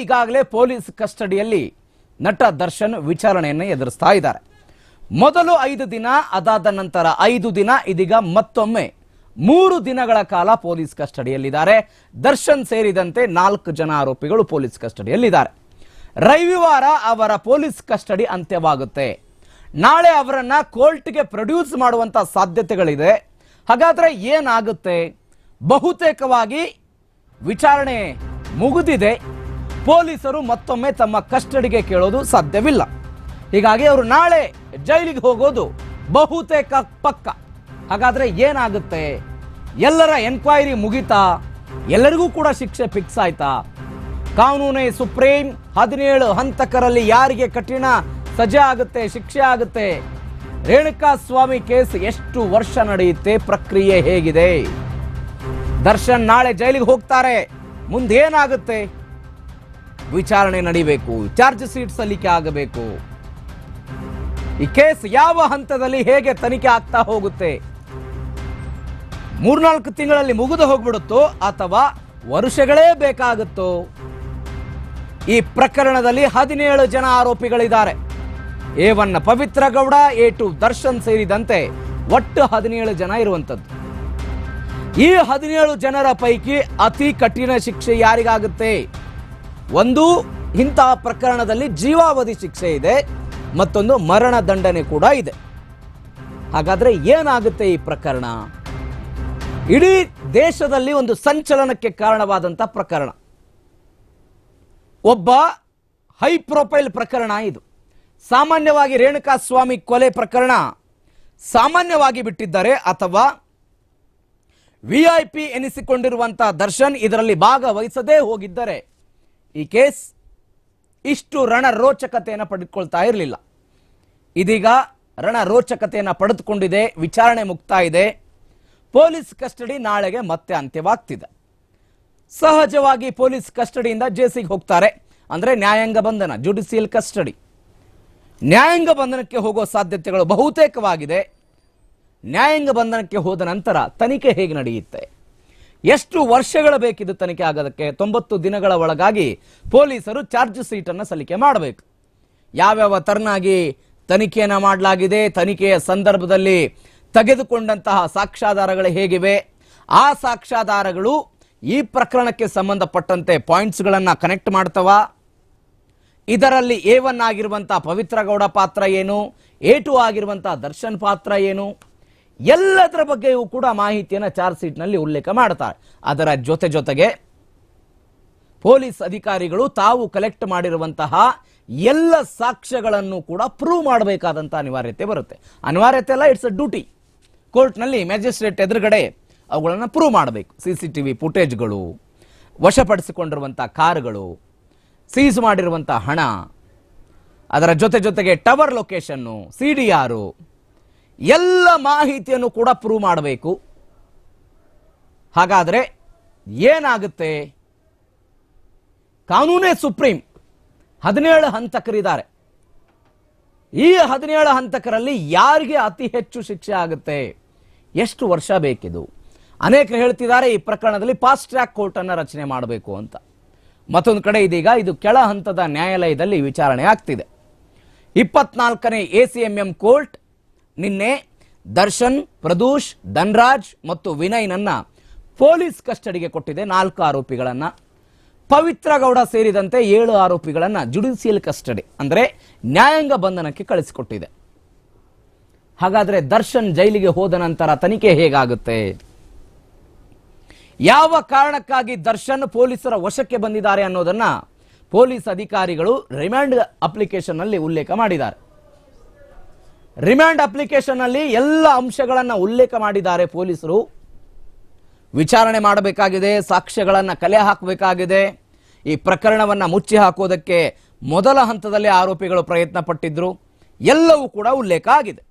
ಈಗಾಗಲೇ ಪೊಲೀಸ್ ಕಸ್ಟಡಿಯಲ್ಲಿ ನಟ ದರ್ಶನ್ ವಿಚಾರಣೆಯನ್ನು ಎದುರಿಸ್ತಾ ಇದ್ದಾರೆ. ಮೊದಲು ಐದು ದಿನ, ಅದಾದ ನಂತರ ಐದು ದಿನ, ಇದೀಗ ಮತ್ತೊಮ್ಮೆ ಮೂರು ದಿನಗಳ ಕಾಲ ಪೊಲೀಸ್ ಕಸ್ಟಡಿಯಲ್ಲಿದ್ದಾರೆ. ದರ್ಶನ್ ಸೇರಿದಂತೆ ನಾಲ್ಕು ಜನ ಆರೋಪಿಗಳು ಪೊಲೀಸ್ ಕಸ್ಟಡಿಯಲ್ಲಿದ್ದಾರೆ. ರವಿವಾರ ಅವರ ಪೊಲೀಸ್ ಕಸ್ಟಡಿ ಅಂತ್ಯವಾಗುತ್ತೆ. ನಾಳೆ ಅವರನ್ನ ಕೋರ್ಟ್ಗೆ ಪ್ರೊಡ್ಯೂಸ್ ಮಾಡುವಂತ ಸಾಧ್ಯತೆಗಳಿದೆ. ಹಾಗಾದ್ರೆ ಏನಾಗುತ್ತೆ? ಬಹುತೇಕವಾಗಿ ವಿಚಾರಣೆ ಮುಗಿದಿದೆ. ಪೊಲೀಸರು ಮತ್ತೊಮ್ಮೆ ತಮ್ಮ ಕಸ್ಟಡಿಗೆ ಕೇಳೋದು ಸಾಧ್ಯವಿಲ್ಲ. ಹೀಗಾಗಿ ಅವರು ನಾಳೆ ಜೈಲಿಗೆ ಹೋಗೋದು ಬಹುತೇಕ ಪಕ್ಕ. ಹಾಗಾದ್ರೆ ಏನಾಗುತ್ತೆ? ಎಲ್ಲರ ಎನ್ಕ್ವೈರಿ ಮುಗಿತಾ? ಎಲ್ಲರಿಗೂ ಕೂಡ ಶಿಕ್ಷೆ ಫಿಕ್ಸ್ ಆಯ್ತಾ? ಕಾನೂನೇ ಸುಪ್ರೀಂ ಹದಿನೇಳು ಹಂತಕರಲ್ಲಿ ಯಾರಿಗೆ ಕಠಿಣ ಸಜೆ ಆಗುತ್ತೆ, ಶಿಕ್ಷೆ ಆಗುತ್ತೆ? ರೇಣುಕಾ ಸ್ವಾಮಿ ಕೇಸ್ ಎಷ್ಟು ವರ್ಷ ನಡೆಯುತ್ತೆ, ಪ್ರಕ್ರಿಯೆ ಹೇಗಿದೆ? ದರ್ಶನ್ ನಾಳೆ ಜೈಲಿಗೆ ಹೋಗ್ತಾರೆ. ಮುಂದೇನಾಗುತ್ತೆ? ವಿಚಾರಣೆ ನಡೀಬೇಕು ಚಾರ್ಜ್ ಶೀಟ್ ಸಲ್ಲಿಕೆ ಆಗಬೇಕು. ಈ ಕೇಸ್ ಯಾವ ಹಂತದಲ್ಲಿ ಹೇಗೆ ತನಿಖೆ ಆಗ್ತಾ ಹೋಗುತ್ತೆ? ಮೂರ್ನಾಲ್ಕು ತಿಂಗಳಲ್ಲಿ ಮುಗಿದು ಹೋಗ್ಬಿಡುತ್ತೋ ಅಥವಾ ವರ್ಷಗಳೇ ಬೇಕಾಗುತ್ತೋ? ಈ ಪ್ರಕರಣದಲ್ಲಿ ಹದಿನೇಳು ಜನ ಆರೋಪಿಗಳಿದ್ದಾರೆ. A one Pavitra Gowda A two Darshan ಸೇರಿದಂತೆ ಒಟ್ಟು ಹದಿನೇಳು ಜನ ಇರುವಂತದ್ದು ಈ ಹದಿನೇಳು ಜನರ ಪೈಕಿ ಅತಿ ಕಠಿಣ ಶಿಕ್ಷೆ ಯಾರಿಗಾಗುತ್ತೆ? ಒಂದು ಇಂತಹ ಪ್ರಕರಣದಲ್ಲಿ ಜೀವಾವಧಿ ಶಿಕ್ಷೆ ಇದೆ, ಮತ್ತೊಂದು ಮರಣ ದಂಡನೆ ಕೂಡ ಇದೆ. ಹಾಗಾದ್ರೆ ಏನಾಗುತ್ತೆ ಈ ಪ್ರಕರಣ? ಇಡೀ ದೇಶದಲ್ಲಿ ಒಂದು ಸಂಚಲನಕ್ಕೆ ಕಾರಣವಾದಂಥ ಪ್ರಕರಣ. ಒಬ್ಬ ಹೈ ಪ್ರೊಫೈಲ್ ಪ್ರಕರಣ ಇದು. ಸಾಮಾನ್ಯವಾಗಿ ರೇಣುಕಾ ಸ್ವಾಮಿ ಕೊಲೆ ಪ್ರಕರಣ ಸಾಮಾನ್ಯವಾಗಿ ಬಿಟ್ಟಿದ್ದಾರೆ ಅಥವಾ ವಿ ಐ ಪಿ ಎನಿಸಿಕೊಂಡಿರುವಂತಹ ದರ್ಶನ್ ಇದರಲ್ಲಿ ಭಾಗವಹಿಸದೇ ಹೋಗಿದ್ದರೆ. ಈ ಕೇಸ್ ಇಷ್ಟು ರಣರೋಚಕತೆಯನ್ನು ಪಡೆದುಕೊಳ್ತಾ ಇರಲಿಲ್ಲ. ಇದೀಗ ರಣರೋಚಕತೆಯನ್ನು ಪಡೆದುಕೊಂಡಿದೆ, ವಿಚಾರಣೆ ಮುಕ್ತಾಯಿದೆ ಪೊಲೀಸ್ ಕಸ್ಟಡಿ ನಾಳೆಗೆ ಮತ್ತೆ ಅಂತ್ಯವಾಗ್ತಿದೆ. ಸಹಜವಾಗಿ ಪೊಲೀಸ್ ಕಸ್ಟಡಿಯಿಂದ ಜೇಸಿಗೆ ಹೋಗ್ತಾರೆ. ಅಂದರೆ ನ್ಯಾಯಾಂಗ ಬಂಧನ, ಜುಡಿಸಿಯಲ್ ಕಸ್ಟಡಿ. ನ್ಯಾಯಾಂಗ ಬಂಧನಕ್ಕೆ ಹೋಗೋ ಸಾಧ್ಯತೆಗಳು ಬಹುತೇಕವಾಗಿದೆ. ನ್ಯಾಯಾಂಗ ಬಂಧನಕ್ಕೆ ಹೋದ ನಂತರ ತನಿಖೆ ಹೇಗೆ ನಡೆಯುತ್ತೆ? ಎಷ್ಟು ವರ್ಷಗಳ ಬೇಕಿದ್ದು ತನಿಖೆ ಆಗೋದಕ್ಕೆ ತೊಂಬತ್ತು ದಿನಗಳ ಒಳಗಾಗಿ ಪೊಲೀಸರು ಚಾರ್ಜ್ ಶೀಟನ್ನು ಸಲ್ಲಿಕೆ ಮಾಡಬೇಕು. ಯಾವ್ಯಾವ ತರನಾಗಿ ತನಿಖೆಯನ್ನು ಮಾಡಲಾಗಿದೆ, ತನಿಖೆಯ ಸಂದರ್ಭದಲ್ಲಿ ತೆಗೆದುಕೊಂಡಂತಹ ಸಾಕ್ಷ್ಯಾಧಾರಗಳು ಹೇಗಿವೆ? ಆ ಸಾಕ್ಷ್ಯಾಧಾರಗಳು ಈ ಪ್ರಕರಣಕ್ಕೆ ಸಂಬಂಧಪಟ್ಟಂತೆ ಪಾಯಿಂಟ್ಸ್ಗಳನ್ನು ಕನೆಕ್ಟ್ ಮಾಡ್ತವ? ಇದರಲ್ಲಿ ಎ ಒನ್ ಆಗಿರುವಂತಹ ಪವಿತ್ರ ಗೌಡ ಪಾತ್ರ ಏನು? ಎ ಟು ಆಗಿರುವಂತಹ ದರ್ಶನ್ ಪಾತ್ರ ಏನು? ಎಲ್ಲದರ ಬಗ್ಗೆಯೂ ಕೂಡ ಮಾಹಿತಿಯನ್ನು ಚಾರ್ಜ್ ಶೀಟ್ನಲ್ಲಿ ಉಲ್ಲೇಖ ಮಾಡ್ತಾರೆ. ಅದರ ಜೊತೆ ಜೊತೆಗೆ ಪೊಲೀಸ್ ಅಧಿಕಾರಿಗಳು ತಾವು ಕಲೆಕ್ಟ್ ಮಾಡಿರುವಂತಹ ಎಲ್ಲ ಸಾಕ್ಷ್ಯಗಳನ್ನು ಕೂಡ ಪ್ರೂವ್ ಮಾಡಬೇಕಾದಂಥ ಅನಿವಾರ್ಯತೆ ಬರುತ್ತೆ. ಅನಿವಾರ್ಯತೆ ಅಲ್ಲ ಇಟ್ಸ್ ಅ ಡ್ಯೂಟಿ ಕೋರ್ಟ್ನಲ್ಲಿ ಮ್ಯಾಜಿಸ್ಟ್ರೇಟ್ ಎದುರುಗಡೆ ಅವುಗಳನ್ನು ಪ್ರೂವ್ ಮಾಡಬೇಕು. ಸಿ ಸಿ ಟಿ ವಿ ಫುಟೇಜ್ಗಳು ವಶಪಡಿಸಿಕೊಂಡಿರುವಂಥ ಕಾರುಗಳು ಸೀಸ್ ಮಾಡಿರುವಂಥ ಹಣ, ಅದರ ಜೊತೆ ಜೊತೆಗೆ ಟವರ್ ಲೊಕೇಶನ್ನು ಸಿ ಡಿ ಆರು ಎಲ್ಲ ಮಾಹಿತಿಯನ್ನು ಕೂಡ ಪ್ರೂವ್ ಮಾಡಬೇಕು. ಹಾಗಾದರೆ ಏನಾಗುತ್ತೆ? ಕಾನೂನೇ ಸುಪ್ರೀಂ ಹದಿನೇಳು ಹಂತಕರಿದ್ದಾರೆ. ಈ ಹದಿನೇಳು ಹಂತಕರಲ್ಲಿ ಯಾರಿಗೆ ಅತಿ ಹೆಚ್ಚು ಶಿಕ್ಷೆ ಆಗುತ್ತೆ? ಎಷ್ಟು ವರ್ಷ ಬೇಕಿದು? ಅನೇಕರು ಹೇಳ್ತಿದ್ದಾರೆ ಈ ಪ್ರಕರಣದಲ್ಲಿ ಫಾಸ್ಟ್ ಟ್ರ್ಯಾಕ್ ಕೋರ್ಟ್ ಅನ್ನ ರಚನೆ ಮಾಡಬೇಕು ಅಂತ. ಮತ್ತೊಂದು ಕಡೆ ಇದೀಗ ಇದು ಕೆಳ ಹಂತದ ನ್ಯಾಯಾಲಯದಲ್ಲಿ ವಿಚಾರಣೆ ಆಗ್ತಿದೆ. ಇಪ್ಪತ್ನಾಲ್ಕನೇ A C M M court ನಿನ್ನೆ ದರ್ಶನ್, ಪ್ರದೂಷ್, ಧನ್ರಾಜ್ ಮತ್ತು ವಿನಯ್ನನ್ನ ಪೊಲೀಸ್ ಕಸ್ಟಡಿಗೆ ಕೊಟ್ಟಿದೆ ನಾಲ್ಕು ಆರೋಪಿಗಳನ್ನು. ಪವಿತ್ರ ಗೌಡ ಸೇರಿದಂತೆ ಏಳು ಆರೋಪಿಗಳನ್ನು ಜುಡಿಷಿಯಲ್ ಕಸ್ಟಡಿ, ಅಂದ್ರೆ ನ್ಯಾಯಾಂಗ ಬಂಧನಕ್ಕೆ ಕಳಿಸಿಕೊಟ್ಟಿದೆ. ಹಾಗಾದ್ರೆ ದರ್ಶನ್ ಜೈಲಿಗೆ ಹೋದ ನಂತರ ತನಿಖೆ ಹೇಗಾಗುತ್ತೆ? ಯಾವ ಕಾರಣಕ್ಕಾಗಿ ದರ್ಶನ್ ಪೊಲೀಸರ ವಶಕ್ಕೆ ಬಂದಿದ್ದಾರೆ ಅನ್ನೋದನ್ನ ಪೊಲೀಸ್ ಅಧಿಕಾರಿಗಳು ರಿಮ್ಯಾಂಡ್ ಅಪ್ಲಿಕೇಶನ್ನಲ್ಲಿ ಉಲ್ಲೇಖ ಮಾಡಿದ್ದಾರೆ. ರಿಮ್ಯಾಂಡ್ ಅಪ್ಲಿಕೇಶನ್ನಲ್ಲಿ ಎಲ್ಲ ಅಂಶಗಳನ್ನು ಉಲ್ಲೇಖ ಮಾಡಿದ್ದಾರೆ ಪೊಲೀಸರು. ವಿಚಾರಣೆ ಮಾಡಬೇಕಾಗಿದೆ, ಸಾಕ್ಷ್ಯಗಳನ್ನು ಕಲೆ ಹಾಕಬೇಕಾಗಿದೆ. ಈ ಪ್ರಕರಣವನ್ನು ಮುಚ್ಚಿ ಹಾಕೋದಕ್ಕೆ ಮೊದಲ ಹಂತದಲ್ಲಿ ಆರೋಪಿಗಳು ಪ್ರಯತ್ನ ಪಟ್ಟಿದ್ರು ಎಲ್ಲವೂ ಕೂಡ ಉಲ್ಲೇಖ ಆಗಿದೆ.